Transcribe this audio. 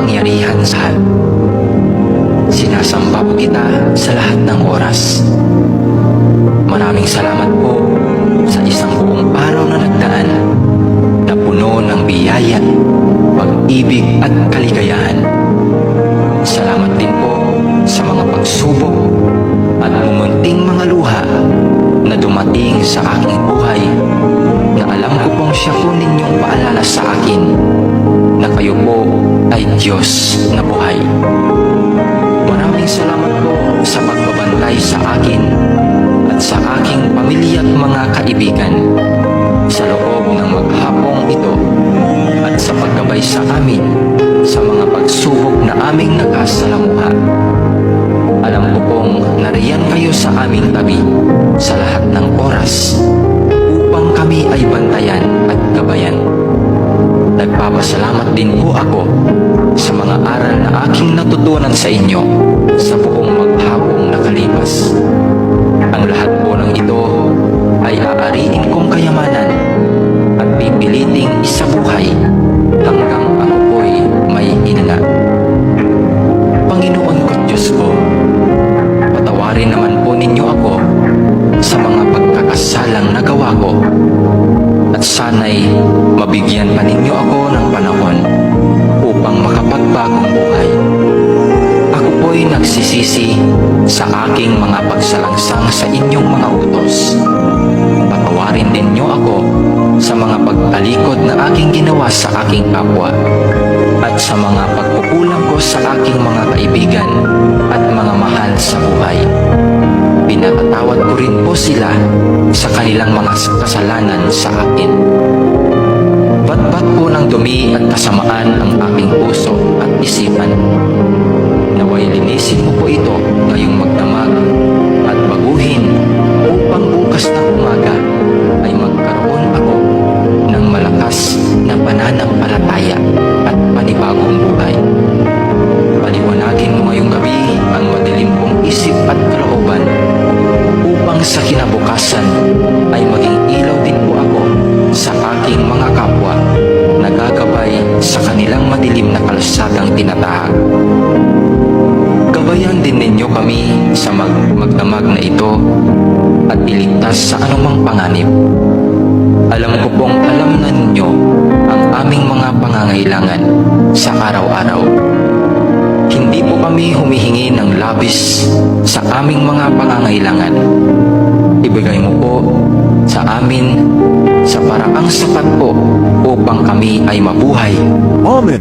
makapangyarihan sa lahat. Sinasamba po kita sa lahat ng oras. Maraming salamat po sa isang buong araw na nagdaan na puno ng biyaya, pag-ibig at kaligayahan. Salamat din po sa mga pagsubok at mumunting mga luha na dumating sa aking buhay na alam ko pong siya po ninyong paalala sa Diyos na buhay. Maraming salamat po sa pagbabantay sa akin at sa aking pamilya at mga kaibigan sa loob ng maghapong ito at sa paggabay sa amin sa mga pagsubok na aming nakasalamuha. Alam ko pong nariyan kayo sa aming tabi sa lahat ng oras upang kami ay bantayan at gabayan. Nagpapasalamat din po ako sa mga aral na aking natutunan sa inyo sa buong maghapong nakalipas. Ang lahat po ng ito ay aariin kong kayamanan at pipiliting isabuhay hanggang ako po'y may hinala. Panginoon ko Diyos ko, patawarin naman po ninyo ako sa mga pagkakasalang nagawa ko at sana'y mabigyan pa ninyo ako ng panahon makapagbagong buhay. Ako po'y nagsisisi sa aking mga pagsalangsang sa inyong mga utos. Patawarin din niyo ako sa mga pagtalikod na aking ginawa sa aking kapwa at sa mga pagkukulang ko sa aking mga kaibigan at mga mahal sa buhay. Pinatatawad ko rin po sila sa kanilang mga kasalanan sa akin. Batbat po ng dumi at kasamaan ang aming puso at isipan. Naway linisin mo po ito ngayong magdamag at baguhin upang bukas ng umaga ay magkaroon ako ng malakas na pananampalataya at panibagong buhay. Paliwanagin mo ngayong gabi ang madilim kong isip at kalooban upang sa kinabukasan ay maging ilaw din po ako sa aking mga kapwa na gagabay sa kanilang madilim na kalsadang tinatahak. Gabayan din ninyo kami sa mag magdamag na ito at iligtas sa anumang panganib. Alam ko pong alam na ninyo ang aming mga pangangailangan sa araw-araw. Hindi po kami humihingi ng labis sa aming mga pangangailangan. Ibigay mo po sa amin sa paraang sapat po upang kami ay mabuhay Amen.